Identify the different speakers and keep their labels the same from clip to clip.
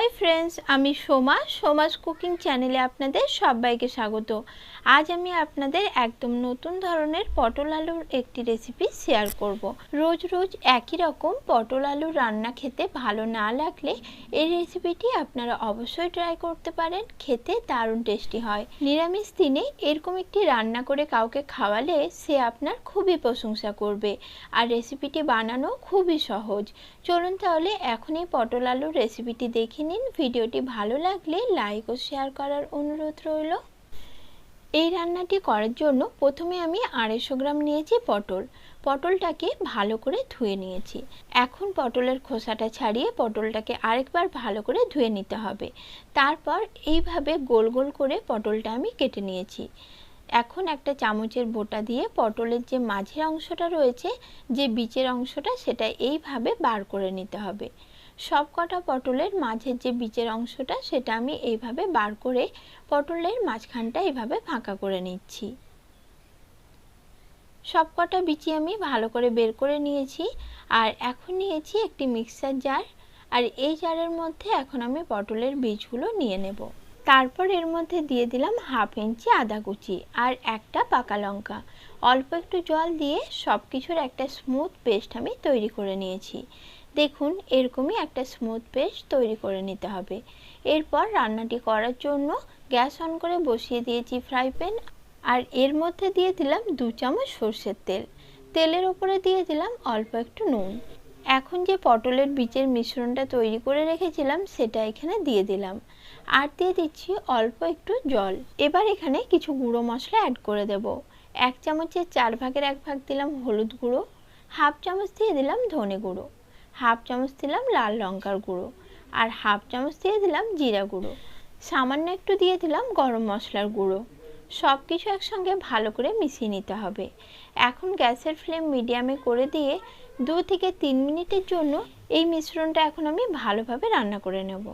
Speaker 1: Hi friends আমি Soma, Soma's cooking চ্যানেলে আপনাদের সবাইকে স্বাগত। আজ আমি আপনাদের একদম নতুন ধরনের পটল আলুর একটি রেসিপি শেয়ার করব। রোজ রোজ একই রকম পটল আলুর রান্না খেতে ভালো না লাগলে এই রেসিপিটি আপনারা অবশ্যই ট্রাই করতে পারেন, খেতে দারুণ টেস্টি হয়। নিরামিষ দিনে এরকম একটি রান্না করে কাউকে খাওয়ালে সে আপনার খুবই প্রশংসা করবে। আর রেসিপিটি বানানো খুবই সহজ। চলুন তাহলে এখনই পটল আলুর রেসিপিটি দেখে নিন। ভিডিওটি ভালো লাগলে লাইক ও শেয়ার করার অনুরোধ রইল। এই রান্নাটি করার জন্য প্রথমে আমি আড়াইশো গ্রাম নিয়েছি পটল। পটলটাকে ভালো করে ধুয়ে নিয়েছি। এখন পটলের খোসাটা ছাড়িয়ে পটলটাকে আরেকবার ভালো করে ধুয়ে নিতে হবে। তারপর এইভাবে গোল গোল করে পটলটা আমি কেটে নিয়েছি। এখন একটা চামচের বোটা দিয়ে পটলের যে মাঝের অংশটা রয়েছে, যে বীজের অংশটা, সেটা এইভাবে বার করে নিতে হবে। সব কটা পটলের মাঝের যে বীজের অংশটা, সেটা আমি এইভাবে বার করে পটলের মাঝখানটা এইভাবে ফাঁকা করে নিচ্ছি। সব কটা বিচি আমি ভালো করে বের করে নিয়েছি আর এখন নিয়েছি একটি মিক্সার জার আর এই জারের মধ্যে এখন আমি পটলের বীজগুলো নিয়ে নেব। তারপর এর মধ্যে দিয়ে দিলাম হাফ ইঞ্চি আদা কুচি আর একটা পাকা লঙ্কা। অল্প একটু জল দিয়ে সব কিছুর একটা স্মুথ পেস্ট আমি তৈরি করে নিয়েছি। দেখুন, এরকমই একটা স্মুথ পেস্ট তৈরি করে নিতে হবে। এরপর রান্নাটি করার জন্য গ্যাস অন করে বসিয়ে দিয়েছি ফ্রাই প্যান আর এর মধ্যে দিয়ে দিলাম দু চামচ সর্ষের তেল। তেলের উপরে দিয়ে দিলাম অল্প একটু নুন। এখন যে পটলের বীজের মিশ্রণটা তৈরি করে রেখেছিলাম, সেটা এখানে দিয়ে দিলাম। আর দিয়ে দিচ্ছি অল্প একটু জল। এবার এখানে কিছু গুঁড়ো মশলা অ্যাড করে দেব। এক চামচের চার ভাগের এক ভাগ দিলাম হলুদ গুঁড়ো, হাফ চামচ দিয়ে দিলাম ধনে গুঁড়ো। হাফ চামচ দিলাম লাল লঙ্কার গুঁড়ো আর হাফ চামচ দিয়ে দিলাম জিরা গুঁড়ো। সামান্য একটু দিয়ে দিলাম গরম মশলার গুঁড়ো। সব কিছু একসঙ্গে ভালো করে মিশিয়ে নিতে হবে। এখন গ্যাসের ফ্লেম মিডিয়ামে করে দিয়ে দু থেকে তিন মিনিটের জন্য এই মিশ্রণটা এখন আমি ভালোভাবে রান্না করে নেব।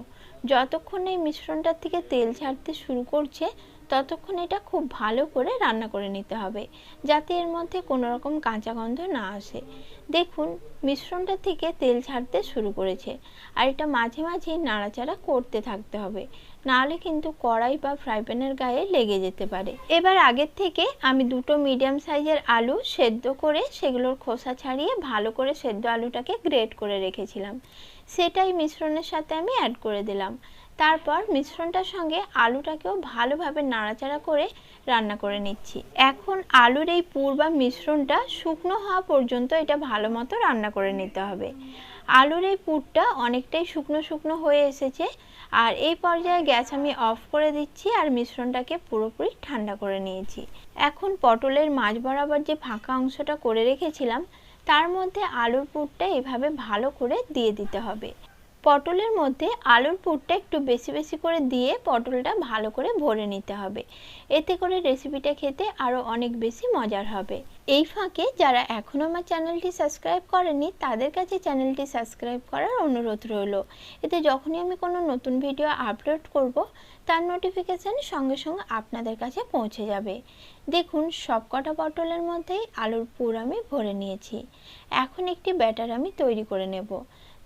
Speaker 1: যতক্ষণ এই মিশ্রণটার থেকে তেল ছাড়তে শুরু করছে ততক্ষণ এটা খুব ভালো করে রান্না করে নিতে হবে, যাতে এর মধ্যে কোনো রকম কাঁচা গন্ধ না আসে। দেখুন, মিশ্রণটা থেকে তেল ছাড়তে শুরু করেছে, আর এটা মাঝে মাঝে নাড়াচাড়া করতে থাকতে হবে। নাহলে কিন্তু কড়াই বা ফ্রাই প্যানের গায়ে লেগে যেতে পারে। এবার আগের থেকে আমি দুটো মিডিয়াম সাইজের আলু সেদ্ধ করে সেগুলোর খোসা ছাড়িয়ে ভালো করে সেদ্ধ আলুটাকে গ্রেট করে রেখেছিলাম। সেটাই মিশ্রণের সাথে আমি অ্যাড করে দিলাম। তারপর মিশ্রণটার সঙ্গে আলুটাকেও ভালোভাবে নাড়াচাড়া করে রান্না করে নিচ্ছি। এখন আলুর এই পুর বা মিশ্রণটা শুকনো হওয়া পর্যন্ত এটা ভালো মতো রান্না করে নিতে হবে। আলুর এই পুরটা অনেকটাই শুকনো শুকনো হয়ে এসেছে আর এই পর্যায়ে গ্যাস আমি অফ করে দিচ্ছি আর মিশ্রণটাকে পুরোপুরি ঠান্ডা করে নিয়েছি। এখন পটলের মাঝ বরাবর যে ফাঁকা অংশটা করে রেখেছিলাম, তার মধ্যে আলুর পুরটা এভাবে ভালো করে দিয়ে দিতে হবে। পটলের মধ্যে আলুর পুরটা একটু বেশি বেশি করে দিয়ে পটলটা ভালো করে ভরে নিতে হবে। এতে করে রেসিপিটা খেতে আরও অনেক বেশি মজার হবে। এই ফাঁকে যারা এখনও আমার চ্যানেলটি সাবস্ক্রাইব করেনি তাদের কাছে চ্যানেলটি সাবস্ক্রাইব করার অনুরোধ রইল। এতে যখনই আমি কোনো নতুন ভিডিও আপলোড করব, তার নোটিফিকেশান সঙ্গে সঙ্গে আপনাদের কাছে পৌঁছে যাবে। দেখুন সব কটা পটলের মধ্যেই আলুর পুর আমি ভরে নিয়েছি। এখন একটি ব্যাটার আমি তৈরি করে নেব।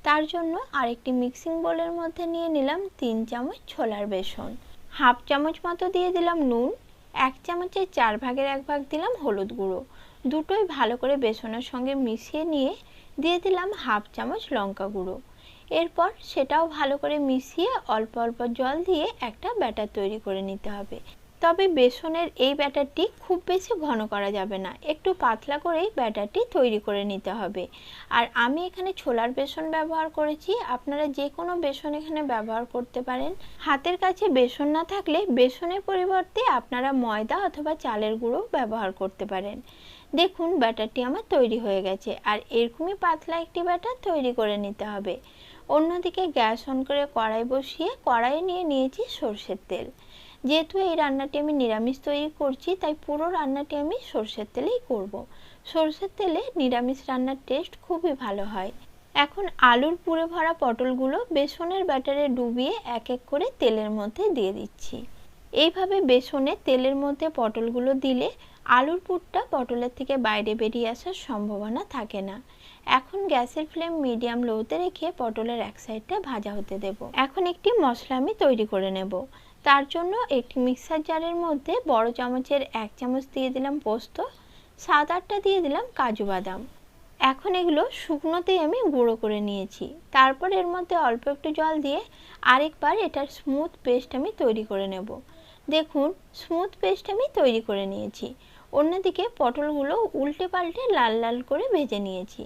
Speaker 1: তার জন্য আরেকটি মিক্সিং বোলের মধ্যে নিয়ে নিলাম তিন চামচ ছোলার বেসন। হাফ চামচ মতো দিয়ে দিলাম নুন, এক চামচের চার ভাগের এক ভাগ দিলাম হলুদ গুঁড়ো। দুটোই ভালো করে বেসনের সঙ্গে মিশিয়ে নিয়ে দিয়ে দিলাম হাফ চামচ লঙ্কা গুঁড়ো। এরপর সেটাও ভালো করে মিশিয়ে অল্প অল্প জল দিয়ে একটা ব্যাটার তৈরি করে নিতে হবে। তবে বেসনের এই ব্যাটারটি খুব বেশি ঘন করা যাবে না। একটু পাতলা করেই ব্যাটারটি তৈরি করে নিতে হবে। আর আমি এখানে ছোলার বেসন ব্যবহার করেছি। আপনারা যে কোনো বেসন এখানে ব্যবহার করতে পারেন। হাতের কাছে বেসন না থাকলে বেসনের পরিবর্তে আপনারা ময়দা অথবা চালের গুঁড়ো ব্যবহার করতে পারেন। দেখুন, ব্যাটারটি আমার তৈরি হয়ে গেছে। আর এরকমই পাতলা একটি ব্যাটার তৈরি করে নিতে হবে। অন্যদিকে গ্যাস অন করে কড়াই বসিয়ে কড়াইয়ে নিয়ে নিয়েছি সর্ষের তেল। যেহেতু এই রান্নাটি আমি নিরামিষ তৈরি করছি, তাই পুরো রান্নাটি আমি সর্ষের তেলেই করব। সর্ষের তেলে নিরামিষ রান্নার টেস্ট খুবই ভালো হয়। এখন আলুর পুরে ভরা পটলগুলো বেসনের ব্যাটারে ডুবিয়ে এক এক করে তেলের মধ্যে দিয়ে দিচ্ছি। এইভাবে বেসনে তেলের মধ্যে পটলগুলো দিলে আলুর পুরটা পটলের থেকে বাইরে বেরিয়ে আসার সম্ভাবনা থাকে না। এখন গ্যাসের ফ্লেম মিডিয়াম লোতে রেখে পটলের এক সাইডটা ভাজা হতে দেব। এখন একটি মশলা আমি তৈরি করে নেব। তার জন্য একটি মিক্সার জারের মধ্যে বড় চামচের এক চামচ দিয়ে দিলাম পোস্ত, সাত আটটা দিয়ে দিলাম কাজু বাদাম। এখন এগুলো শুকনোতেই আমি গুঁড়ো করে নিয়েছি। তারপর এর মধ্যে অল্প একটু জল দিয়ে আরেকবার এটার স্মুথ পেস্ট আমি তৈরি করে নেব। দেখুন স্মুথ পেস্ট আমি তৈরি করে নিয়েছি। অন্যদিকে পটলগুলো উল্টে পাল্টে লাল লাল করে ভেজে নিয়েছি।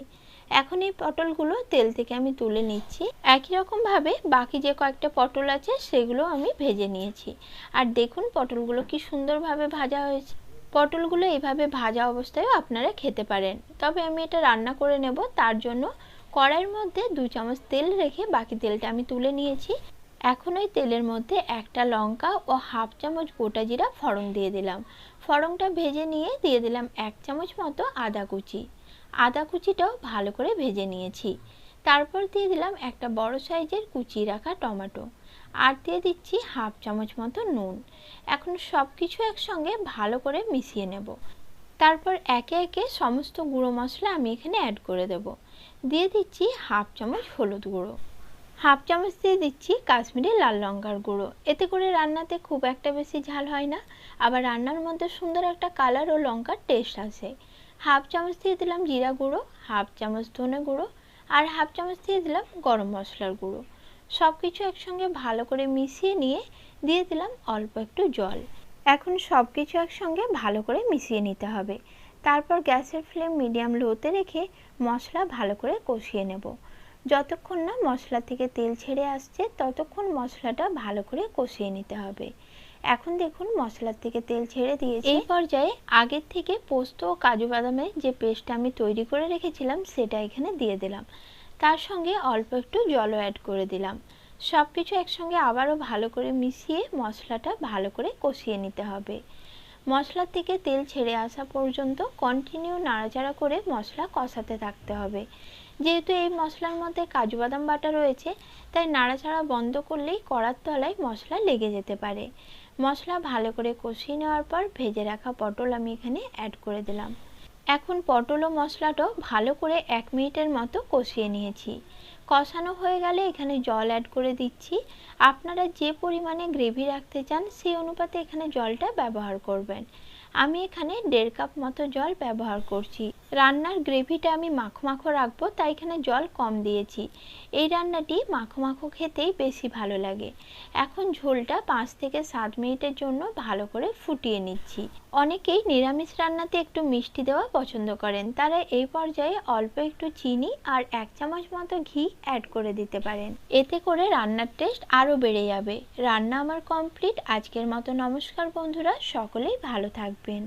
Speaker 1: এখন এই পটলগুলো তেল থেকে আমি তুলে নিচ্ছি। একই রকমভাবে বাকি যে কয়েকটা পটল আছে, সেগুলো আমি ভেজে নিয়েছি। আর দেখুন পটলগুলো কি সুন্দরভাবে ভাজা হয়েছে। পটলগুলো এভাবে ভাজা অবস্থায় আপনারা খেতে পারেন। তবে আমি এটা রান্না করে নেব, তার জন্য কড়াইয়ের মধ্যে দু চামচ তেল রেখে বাকি তেলটা আমি তুলে নিয়েছি। এখন ওই তেলের মধ্যে একটা লঙ্কা ও হাফ চামচ গোটা জিরা ফড়ং দিয়ে দিলাম। ফড়ংটা ভেজে নিয়ে দিয়ে দিলাম এক চামচ মতো আদা কুচি। আদা কুচিটাও ভালো করে ভেজে নিয়েছি। তারপর দিয়ে দিলাম একটা বড় সাইজের কুচি রাখা টমেটো। আর দিয়ে দিচ্ছি হাফ চামচ মতো নুন। এখন সব কিছু একসঙ্গে ভালো করে মিশিয়ে নেব। তারপর একে একে সমস্ত গুঁড়ো মশলা আমি এখানে অ্যাড করে দেব। দিয়ে দিচ্ছি হাফ চামচ হলুদ গুঁড়ো। হাফ চামচ দিয়ে দিচ্ছি কাশ্মীরি লাল লঙ্কার গুঁড়ো। এতে করে রান্নাতে খুব একটা বেশি ঝাল হয় না। আবার রান্নার মধ্যে সুন্দর একটা কালার ও লঙ্কার টেস্ট আসে। হাফ চামচ দিয়ে দিলাম জিরা গুঁড়ো, হাফ চামচ ধনে গুঁড়ো আর হাফ চামচ দিয়ে দিলাম গরম মশলার গুঁড়ো। সব কিছু একসঙ্গে ভালো করে মিশিয়ে নিয়ে দিয়ে দিলাম অল্প একটু জল। এখন সব কিছু একসঙ্গে ভালো করে মিশিয়ে নিতে হবে। তারপর গ্যাসের ফ্লেম মিডিয়াম লোতে রেখে মশলা ভালো করে কষিয়ে নেব। যতক্ষণ না মশলা থেকে তেল ছেড়ে আসছে, ততক্ষণ মশলাটা ভালো করে কষিয়ে নিতে হবে। এখন দেখুন মশলার থেকে তেল ছেড়ে দিয়েছে। এই পর্যায়ে আগের থেকে পোস্ত ও কাজু বাদামের যে পেস্টটা আমি তৈরি করে রেখেছিলাম, সেটা এখানে দিয়ে দিলাম। তার সঙ্গে অল্প একটু জলও অ্যাড করে দিলাম। সব কিছু একসঙ্গে আবারও ভালো করে মিশিয়ে মশলাটা ভালো করে কষিয়ে নিতে হবে। মশলার থেকে তেল ছেড়ে আসা পর্যন্ত কন্টিনিউ নাড়াচাড়া করে মশলা কষাতে থাকতে হবে। যেহেতু এই মশলার মধ্যে কাজু বাদাম বাটা রয়েছে, তাই নাড়াচাড়া বন্ধ করলেই কড়ার তলায় মশলা লেগে যেতে পারে। মশলা ভালো করে কষিয়ে নেওয়ার পর ভেজে রাখা পটল আমি এখানে অ্যাড করে দিলাম। এখন পটল ও মশলাটাও ভালো করে এক মিনিটের মতো কষিয়ে নিয়েছি। কষানো হয়ে গেলে এখানে জল অ্যাড করে দিচ্ছি। আপনারা যে পরিমাণে গ্রেভি রাখতে চান সেই অনুপাতে এখানে জলটা ব্যবহার করবেন। আমি এখানে দেড় কাপ মতো জল ব্যবহার করছি। রান্নার গ্রেভিটা আমি মাখো মাখো রাখব, তাই এখানে জল কম দিয়েছি। এই রান্নাটি মাখো মাখো খেতেই বেশি ভালো লাগে। এখন ঝোলটা পাঁচ থেকে সাত মিনিটের জন্য ভালো করে ফুটিয়ে নিচ্ছি। অনেকেই নিরামিষ রান্নাতে একটু মিষ্টি দেওয়া পছন্দ করেন। তারা এই পর্যায়ে অল্প একটু চিনি আর এক চামচ মতো ঘি অ্যাড করে দিতে পারেন। এতে করে রান্নার টেস্ট আরও বেড়ে যাবে। রান্না আমার কমপ্লিট। আজকের মতো নমস্কার বন্ধুরা, সকলেই ভালো open